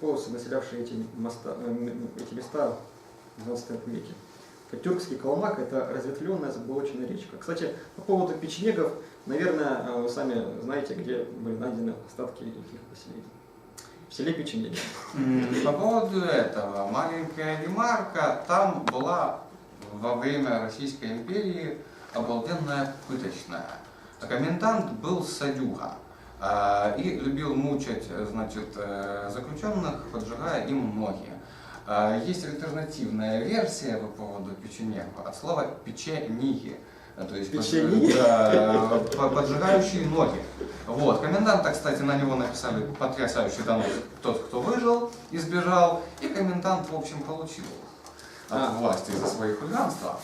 полосы, населявшие эти, моста, э, эти места в 12 веке. Тюркский Калмак – это разветвленная заболоченная речка. Кстати, по поводу печенегов, наверное, э, вы сами знаете, где были найдены остатки этих поселений. В селе Печенеги. По поводу этого, маленькая ремарка, там была во время Российской империи обалденная пыточная. Комендант был садюга и любил мучать значит, э, заключенных, поджигая им ноги. Э, Есть альтернативная версия по поводу печенега от слова печеньи. Э, То есть по- поджигающие ноги. Вот. Коменданта, кстати, на него написали потрясающий донос. Тот, кто выжил, избежал. И комендант, в общем, получил от А. власти за свои хулиганства.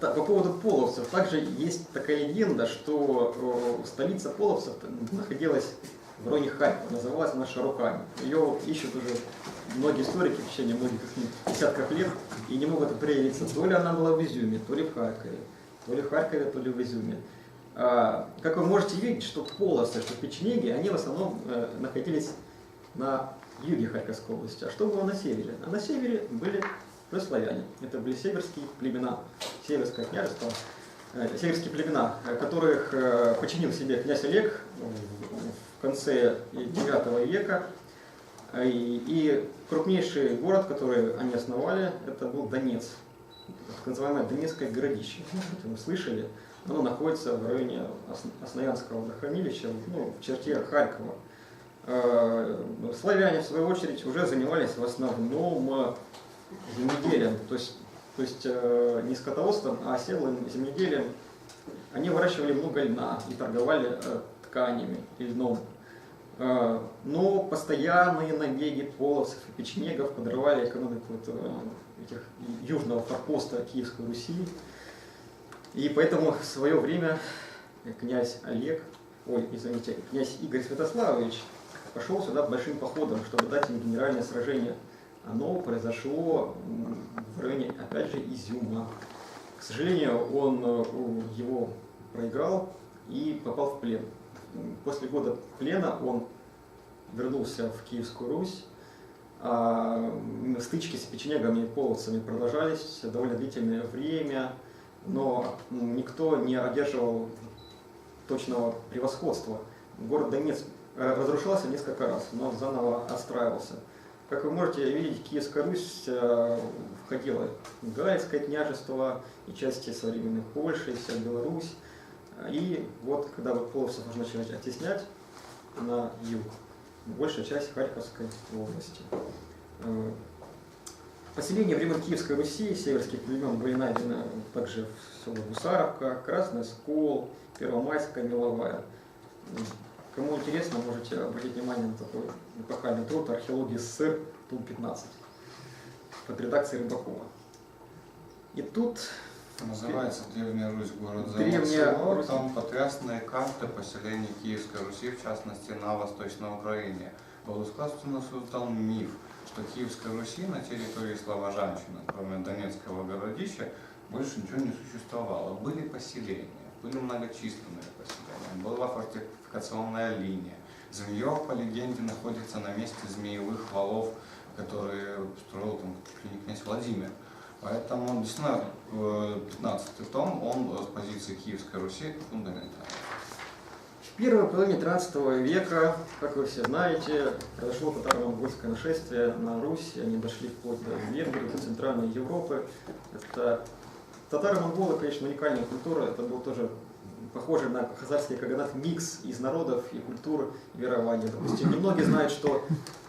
По поводу половцев, также есть такая легенда, что э, столица половцев находилась в районе Харькова, называлась она Шаруками. Ее ищут уже многие историки в течение многих десятков лет и не могут определиться, то ли она была в Изюме, то ли в Харькове, то ли в Харькове, то ли в Изюме. А, Как вы можете видеть, что полосы, что печенеги, они в основном э, находились на юге Харьковской области. А что было на севере? А на севере были уже славяне. Это были северские племена, северское княжество, э, северские племена, э, которых э, подчинил себе князь Олег в- конце IX века. И, и крупнейший город, который они основали, это был Донец, так называемое Донецкое городище. Может, вы слышали? Оно находится в районе Ос- Основянского водохранилища, ну, в черте Харькова. Славяне, в свою очередь, уже занимались в основном земледелием, то есть, то есть э, не скотоводством, а оседлым земледелием. Они выращивали много льна и торговали э, тканями и льном. Э, но постоянные набеги половцев и печенегов подрывали экономику этого, этих южного форпоста Киевской Руси. И поэтому в свое время князь Олег, ой, извините, князь Игорь Святославович пошел сюда большим походом, чтобы дать им генеральное сражение. Оно произошло в районе, опять же, Изюма. К сожалению, он э, его проиграл и попал в плен. После года плена он вернулся в Киевскую Русь. А, стычки с печенегами и половцами продолжались довольно длительное время, но никто не одерживал точного превосходства. Город Донецк э, разрушался несколько раз, но заново отстраивался. Как вы можете видеть, Киевская Русь э, входила в Галицкое княжество и части современной Польши, и вся Беларусь. И вот, когда вот половцев начали оттеснять на юг, большая часть Харьковской области. Э, Поселения времен Киевской Руси, северских племен были найдены также в село Гусаровка, Красный Скол, Первомайская, Меловая. Кому интересно, можете обратить внимание на такой эпохальный труд «Археология СССР», том 15, под редакцией Рыбакова. И тут Называется Древняя Русь, город Древняя Село. Русь. Там потрясные карты поселений Киевской Руси, в частности на Восточной Украине. Был искусственно создан миф, что Киевской Руси на территории Слобожанщины, кроме Донецкого городища, больше ничего не существовало. Были поселения, были многочисленные поселения, была фортификационная линия. Змеев, по легенде, находится на месте змеевых валов, которые строил там князь Владимир. Поэтому действительно э, 15 том, он э, с позиции Киевской Руси фундаментальный. в первой половине 13 века, как вы все знаете, произошло татаро-монгольское нашествие на Русь, они дошли вплоть до Венгрии, до Центральной Европы. Это татаро-монголы, конечно, уникальная культура, это был тоже похожий на хазарский каганат микс из народов и культур и верований. Допустим, немногие знают, что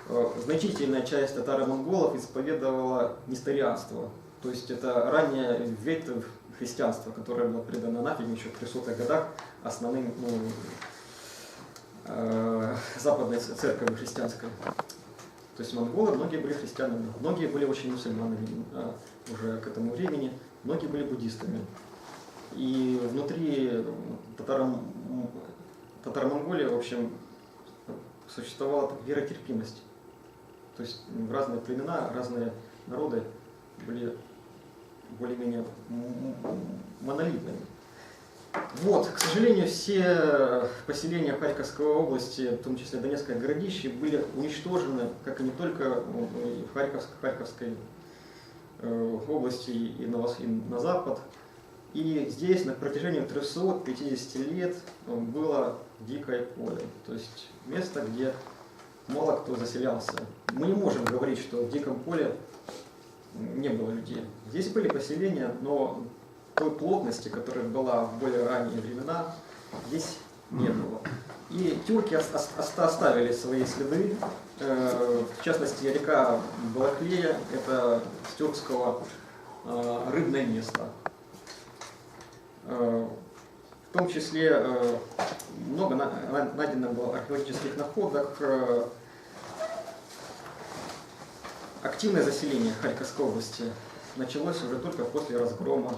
э, значительная часть татаро-монголов исповедовала несторианство. То есть это ранняя ветвь христианства, которое было предано анафеме еще в 300-х годах основным ну, э, западной церковью христианской. То есть монголы, многие были христианами, многие были очень мусульманами э, уже к этому времени, многие были буддистами. И внутри татаро- татаро-монголии, в общем, существовала веротерпимость. То есть разные племена, разные народы были более-менее монолитными. Вот, к сожалению, все поселения Харьковской области, в том числе Донецкое городище, были уничтожены, как и не только в Харьковской, Харьковской э, области и на, и на запад. И здесь на протяжении 350 лет э, было дикое поле, то есть место, где мало кто заселялся. Мы не можем говорить, что в диком поле не было людей. Здесь были поселения, но той плотности, которая была в более ранние времена, здесь не было. И тюрки ос- ос- оста- оставили свои следы, э, в частности, река Балаклея, это с тюркского э, рыбное место. Э, В том числе э, много на- на- найдено было археологических находок, э, активное заселение Харьковской области началось уже только после разгрома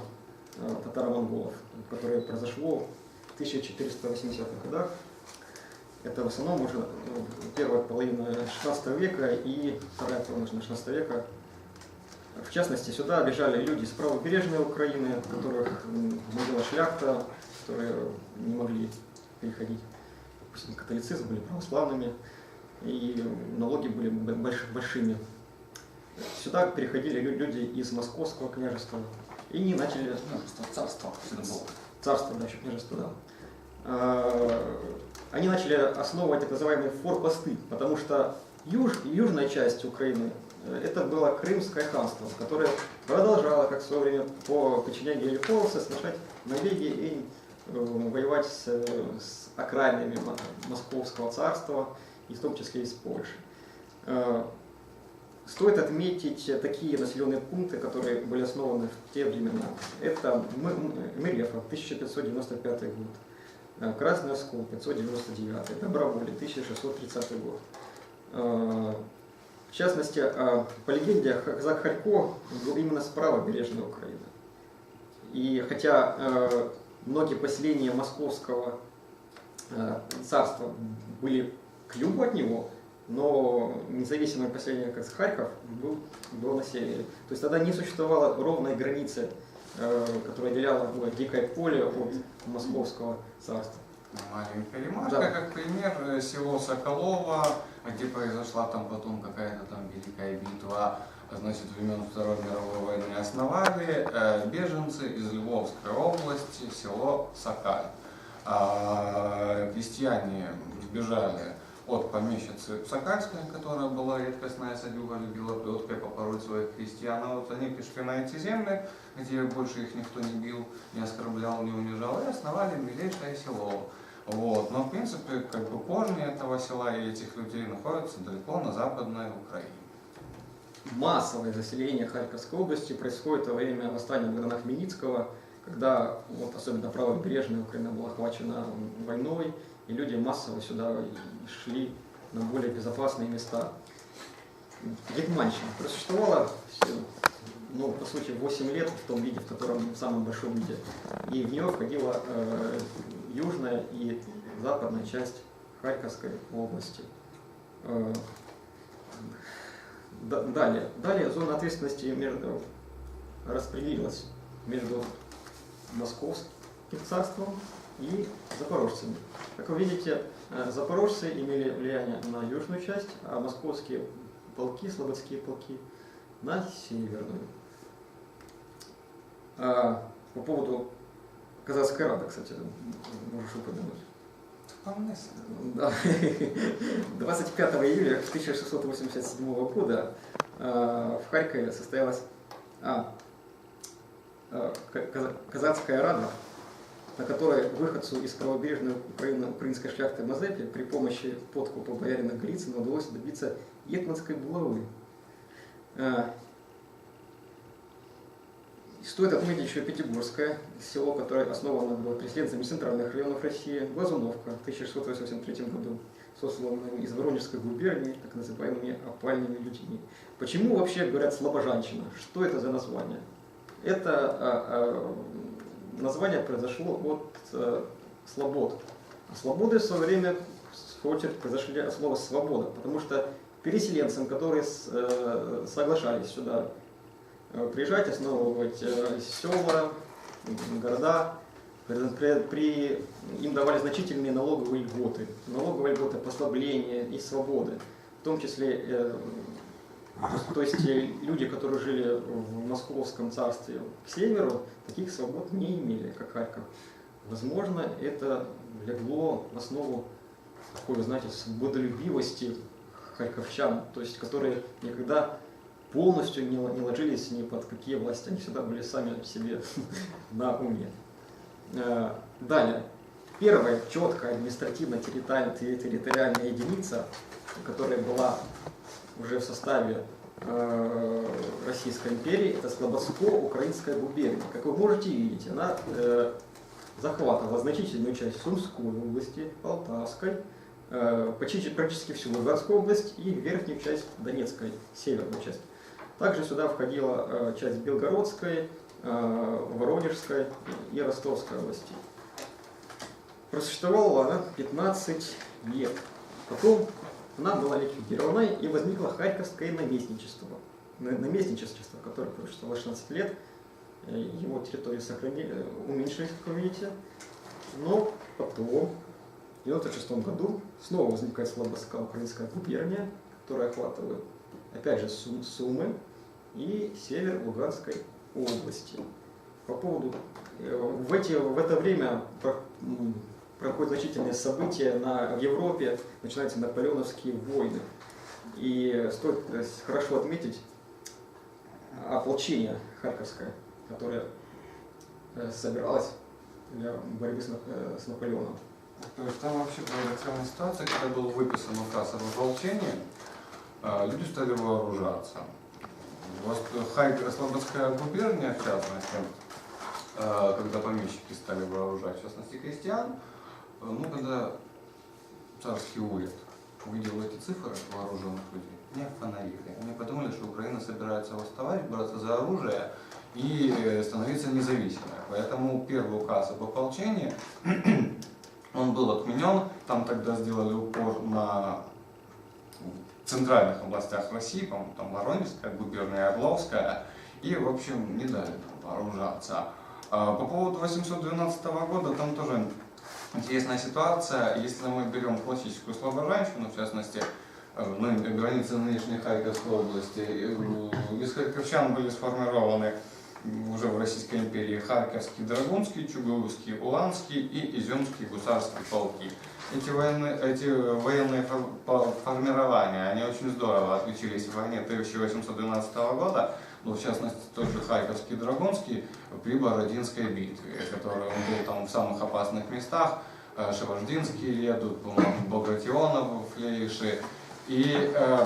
татаро-монголов, которое произошло в 1480-х годах. Это в основном уже первая половина 16 века и вторая половина 16 века. В частности, сюда бежали люди из правобережной Украины, которых могла шляхта, которые не могли переходить. Допустим, католицизм были православными, и налоги были больш- большими. Сюда переходили лю- люди из Московского княжества, и они начали просто царство царство, да, еще княжество, да. А, Они начали основывать так называемые форпосты, потому что юж, южная часть Украины это было Крымское ханство, которое продолжало, как в свое время по подчинению Гелиполоса, совершать набеги и э, воевать с, с окраинами Мо- Московского царства, и в том числе и с Польшей. Э, Стоит отметить такие населенные пункты, которые были основаны в те времена. Это М- М- Мирефа, 1595 год, э, Красный Оскол, 599, Доброволе, 1630 год. В частности, э, по легенде, казак Харько был именно с правобережной Украины. И хотя э, многие поселения Московского э, царства были к югу от него, но независимое поселение, как Харьков, был, было на севере. То есть тогда не существовало ровной границы, которая отделяла вот, дикое поле от Московского царства. Маленькая ремарка, Да. как пример, село Соколово, где произошла там потом какая-то там великая битва, а, значит, времен Второй мировой войны основали э, беженцы из Львовской области, село Сокаль. А, крестьяне сбежали от помещицы Сокальской, которая была редкостная садюга, любила плеткой попороть своих крестьян. А вот они пришли на эти земли, где больше их никто не бил, не оскорблял, не унижал, и основали милейшее село. Вот. Но, в принципе, как бы корни этого села и этих людей находятся далеко на западной Украине. массовое заселение Харьковской области происходит во время восстания Богдана Хмельницкого, когда вот, особенно правобережная Украина была охвачена войной, и люди массово сюда шли на более безопасные места. Гетманщина просуществовала, ну, по сути, 8 лет в том виде, в котором, в самом большом виде. И в нее входила э, южная и западная часть Харьковской области. Э, да- Далее. Далее зона ответственности распределилась между Московским царством и запорожцами. Как вы видите, э, запорожцы имели влияние на южную часть, а московские полки, слободские полки на северную. А, по поводу казахской рады, кстати, можешь упомянуть. Да. 25 июля 1687 года э, в Харькове состоялась а, э, ка- каза- казацкая рада, на которой выходцу из правобережной Украины украинской шляхты Мазепи при помощи подкупа боярина Голицына удалось добиться Етманской булавы. Э, Стоит отметить еще Пятигорское, село, которое основано было переселенцами центральных районов России, Глазуновка в 1683 году, сосланными из Воронежской губернии, так называемыми опальными людьми. Почему вообще говорят слобожанщина? Что это за название? Это а, а, название произошло от а, слобод. А слободы в свое время, в свою очередь, произошли от слова свобода, потому что переселенцам, которые с- э, соглашались сюда приезжать, основывать э, села, города, при, им давали значительные налоговые льготы, налоговые льготы, послабления и свободы, в том числе, э, то есть э, люди, которые жили в Московском царстве к северу, таких свобод не имели, как Харьков. Возможно, это легло в основу такой, знаете, свободолюбивости харьковчан, то есть которые никогда полностью не, не ложились ни под какие власти, они всегда были сами себе на уме. Э, Далее. Первая четкая административно-территориальная единица, которая была уже в составе э, Российской империи, это Слободско-Украинская губерния. Как вы можете видеть, она э, захватывала значительную часть Сумской области, Полтавской, э, почти практически всю Луганскую область и верхнюю часть Донецкой, северную часть. Также сюда входила э, часть Белгородской, э, Воронежской и Ростовской областей. Просуществовала она 15 лет. Потом она была ликвидирована и возникло Харьковское наместничество. На- Наместничество, которое просуществовало 16 лет, Э, его территорию сохранили, уменьшились, как вы видите. Но потом, в 96 году, снова возникает Слободская украинская губерния, которая охватывает, опять же, Сум- Сумы и север Луганской области. По поводу э, в, эти, в это время проходят значительные события на, в Европе, начинаются наполеоновские войны. И стоит э, хорошо отметить ополчение Харьковское, которое э, собиралось для борьбы с, э, с Наполеоном. То есть там вообще парадоксальная ситуация, когда был выписан указ об ополчении, э, люди стали вооружаться. Вот Харьков, Слободская губерния, в частности, э, когда помещики стали вооружать, в частности, крестьян, э, ну, когда царский уряд увидел эти цифры вооруженных людей, не остановили. Они подумали, что Украина собирается восставать, браться за оружие и э, становиться независимой. Поэтому первый указ об ополчении он был отменен, там тогда сделали упор на центральных областях России, по-моему, там Воронежская губерния, Орловская, и, в общем, не дали нам вооружаться. А По поводу 812 года, там тоже интересная ситуация. Если мы берем классическую слабожанщину, в частности, э, ну, границы нынешней Харьковской области, э, из харьковчан были сформированы уже в Российской империи Харьковский, Драгунский, Чугуевский, Уланский и Изюмский гусарские полки. Эти военные, эти военные формирования, они очень здорово отличились в войне 1812 года, ну, в частности, тот же Харьковский Драгунский при Бородинской битве, который он был там в самых опасных местах, э, Шевардинский едут, Багратионов, Флейши, и э,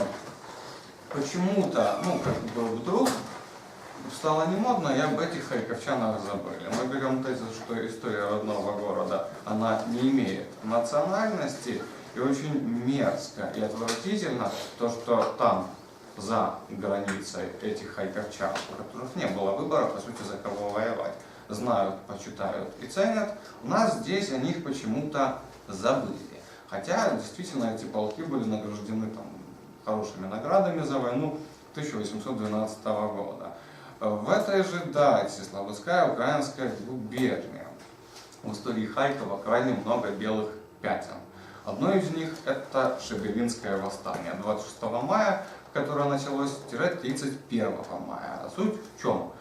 почему-то, ну, как бы вдруг стало не модно, и об этих харьковчанах забыли. Мы берем тезис, что история родного города, она не имеет национальности, и очень мерзко и отвратительно то, что там, за границей этих харьковчан, у которых не было выбора, по сути, за кого воевать, знают, почитают и ценят, у нас здесь о них почему-то забыли. Хотя, действительно, эти полки были награждены там, хорошими наградами за войну 1812 года. В этой же дате Слободская украинская губерния. В истории Харькова крайне много белых пятен. Одно из них это Шебелинское восстание 26 мая, которое началось 31 мая. А Суть в чем?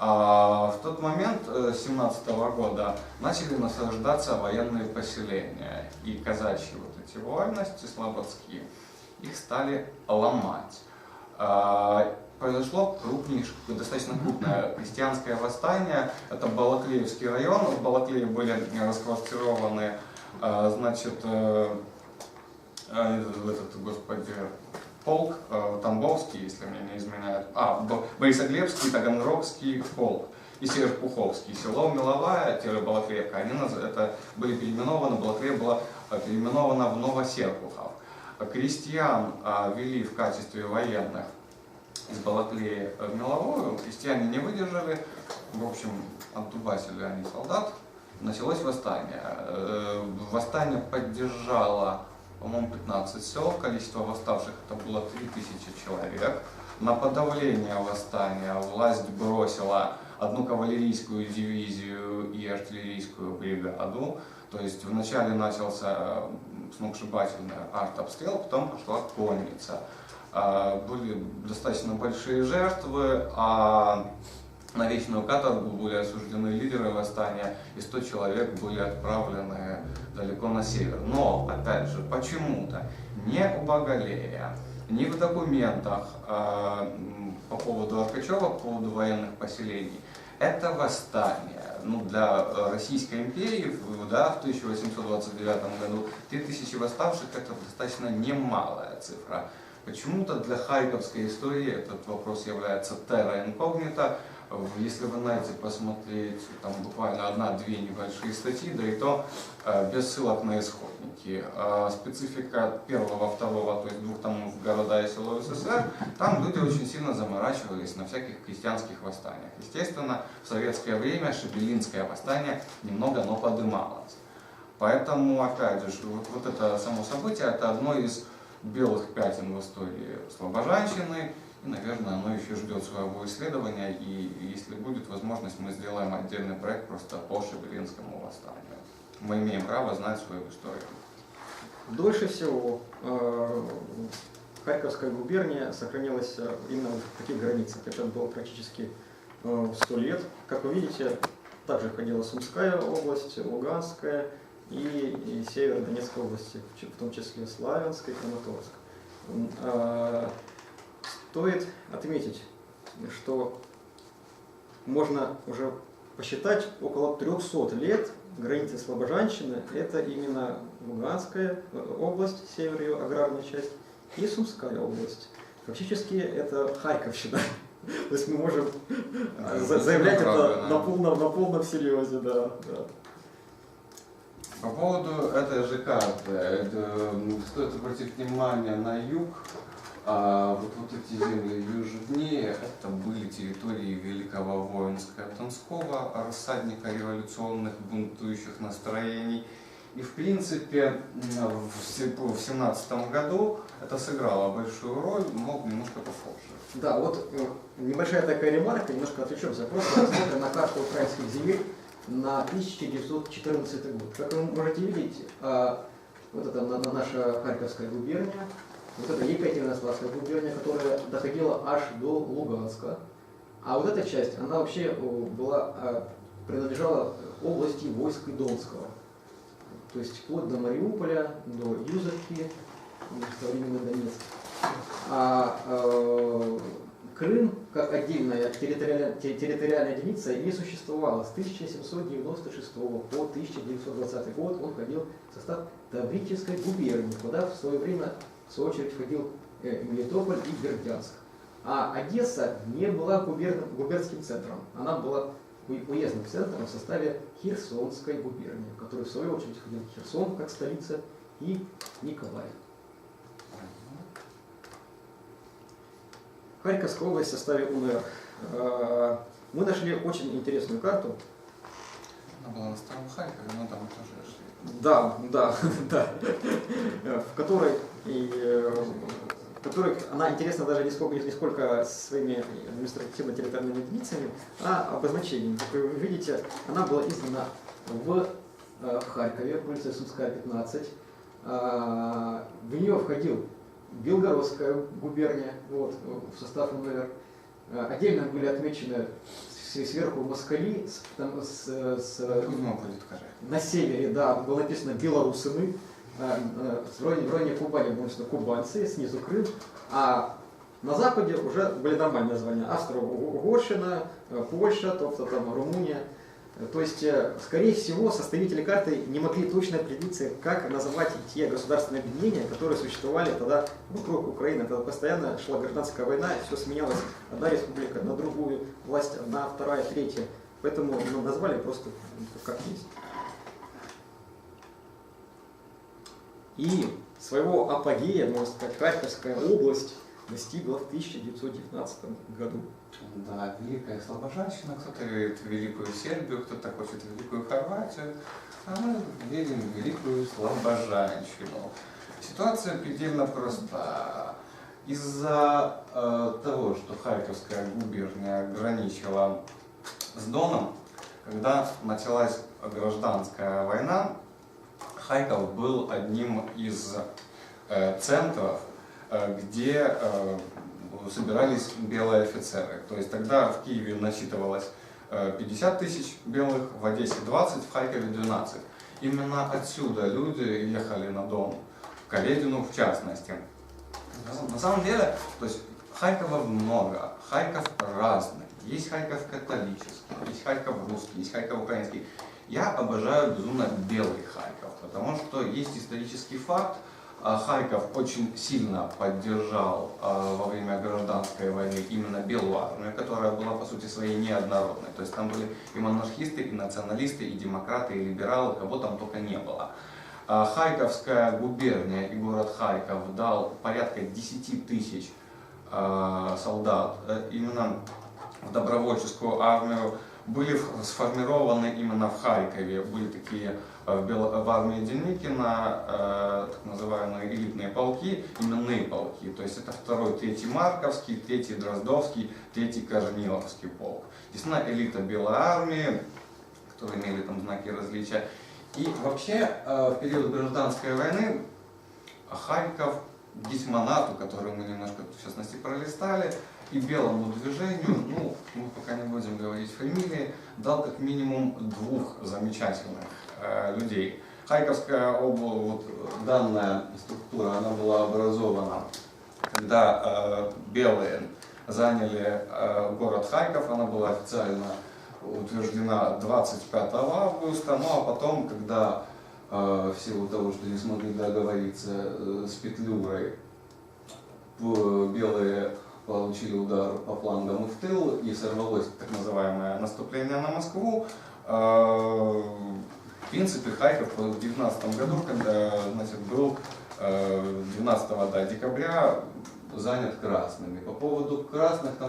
А, В тот момент, 17 года, начали насаждаться военные поселения. И казачьи вот эти вольности слободские, их стали ломать. Произошло крупнейшее, достаточно крупное крестьянское восстание. Это Балаклеевский район. В Балаклее были расквартированы, а, значит, э, э, этот, господи, полк э, Тамбовский, если мне не изменяют, а, Бо- Борисоглебский, Таганрогский полк и Серпуховский, село Меловая, Балаклеевка, они это были переименованы, Балаклея была э, переименована в Новосерпухов. Крестьян вели в качестве военных из Балаклеи в Меловую, крестьяне не выдержали, в общем, отдубасили они солдат, началось восстание. Э, Восстание поддержало, по-моему, 15 сел, количество восставших это было 3000 человек. На подавление восстания власть бросила одну кавалерийскую дивизию и артиллерийскую бригаду. То есть вначале начался э, сногсшибательный артобстрел, потом пошла конница. А, Были достаточно большие жертвы, а на вечную каторгу были осуждены лидеры восстания, и 100 человек были отправлены далеко на север. Но, опять же, почему-то ни у Багалея, ни в документах э, по поводу Аркачева, по поводу военных поселений, это восстание ну, для Российской империи да, в 1829 году 3000 восставших это достаточно немалая цифра. Почему-то для харьковской истории этот вопрос является терра инкогнито. Если вы знаете посмотреть там буквально одна-две небольшие статьи, да и то э, без ссылок на исходники. А специфика первого, второго, то есть двух томов города и село СССР, там люди очень сильно заморачивались на всяких крестьянских восстаниях. Естественно, в советское время Шебелинское восстание немного, но подымалось. Поэтому, опять же, вот, вот это само событие, это одно из белых пятен в истории слабожанщины, и, наверное, оно еще ждет своего исследования, и если будет возможность, мы сделаем отдельный проект просто по Шебелинскому восстанию. Мы имеем право знать свою историю. Дольше всего э, Харьковская губерния сохранилась э, именно в таких границах. Это было практически э, 100 лет. Как вы видите, также входила Сумская область, Луганская и, и Северо-Донецкая области, в том числе Славянская и Краматорск. Э, Стоит отметить, что можно уже посчитать около 300 лет границы Слобожанщины – это именно Луганская э, область, север ее, аграрная часть, и Сумская область. Фактически это Харьковщина. То есть мы можем заявлять это на полном, на полном серьезе, да. да. По поводу этой же карты, стоит обратить внимание на юг. А вот, вот эти земли южнее, это были территории Великого воинского Донского, рассадника революционных бунтующих настроений. И в принципе в се- в семнадцатом году это сыграло большую роль, но немножко попозже. Да, вот э, небольшая такая ремарка, немножко отвлечемся. Просто смотрим на карту украинских земель на 1914 год. Как вы можете видеть, а, вот это на- на наша Харьковская губерния, вот это Екатеринославская губерния, которая доходила аж до Луганска. А вот эта часть, она вообще была, а, принадлежала области войск Донского. То есть вплоть до Мариуполя, до Юзовки, м, современный Донецк. А э, Крым, как отдельная территориальная, те- территориальная единица, не существовало. С 1796 по 1920 год он входил в состав Таврической губернии, куда в свое время, в свою очередь, входил э, Мелитополь и Бердянск. А Одесса не была губер- губернским центром. Она была уездным центром в составе Херсонской губернии, в которой в свою очередь входил Херсон как столица и Николаев. Харьковская область в составе УНР. Э, Мы нашли очень интересную карту. Она была на Старом Харькове, но там тоже шли. Да, да, да. В которой, и, э, в которой она интересна даже не сколько, не сколько своими административно-территориальными единицами, а обозначением. Как вы видите, она была издана в э, Харькове, улица Сумская, 15. А, В нее входил Белгородская губерния, вот, в состав УНР. А, Отдельно были отмечены сверху москали с, там, с, с, на севере, да, было написано белорусами, э, э, в районе, в Кубани было кубанцы, снизу Крым, а на западе уже были нормальные названия, Австро-Угорщина, Польша, тобто там Румыния. Э, То есть, э, скорее всего, составители карты не могли точно определиться, как называть те государственные объединения, которые существовали тогда вокруг Украины. Тогда постоянно шла гражданская война, все сменялось, одна республика на другую, власть одна, вторая, третья. Поэтому ну, назвали просто как есть. И своего апогея, можно сказать, Харьковская область достигла в 1919 году. Да, великая слабожанщина, кто-то верит в великую Сербию, кто-то хочет в великую Хорватию, а мы верим в великую слабожанщину. Ситуация предельно проста. Из-за э, того, что Харьковская губерния ограничила с Доном, когда началась гражданская война, Харьков был одним из э, центров, где э, собирались белые офицеры. То есть тогда в Киеве насчитывалось э, 50 тысяч белых, в Одессе 20, в Харькове 12. Именно отсюда люди ехали на Дон, в Каледину в частности. На самом деле, то есть Харькова много, Харьков разный. Есть Харьков католический, есть Харьков русский, есть Харьков украинский. Я обожаю безумно белый Харьков, потому что есть исторический факт. А Харьков очень сильно поддержал а, во время гражданской войны именно белую армию, которая была по сути своей неоднородной. То есть там были и монархисты, и националисты, и демократы, и либералы, кого там только не было. А Харьковская губерния и город Харьков дал порядка 10 тысяч солдат э, именно в добровольческую армию. Были сформированы именно в Харькове, были такие э, в, Бел- в армии Деникина э, так называемые элитные полки, именные полки. То есть это второй, третий Марковский, третий Дроздовский, третий Корниловский полк. Действительно элита Белой армии, которые имели там знаки различия. И вообще э, в период гражданской войны Харьков гетьманату, который мы немножко в частности пролистали, и белому движению, ну, мы пока не будем говорить фамилии, дал как минимум двух замечательных э, людей. Харьковская область, вот э, данная структура, она была образована, когда э, белые заняли э, город Харьков, она была официально утверждена 25 августа, ну а потом, когда э, в силу того, что не смогли договориться э, с Петлюрой, п- белые получили удар по флангам и в тыл, и сорвалось так называемое наступление на Москву. Э, В принципе, Харьков в 19 году, когда значит, был э, 12 да, декабря занят красными. По поводу красных там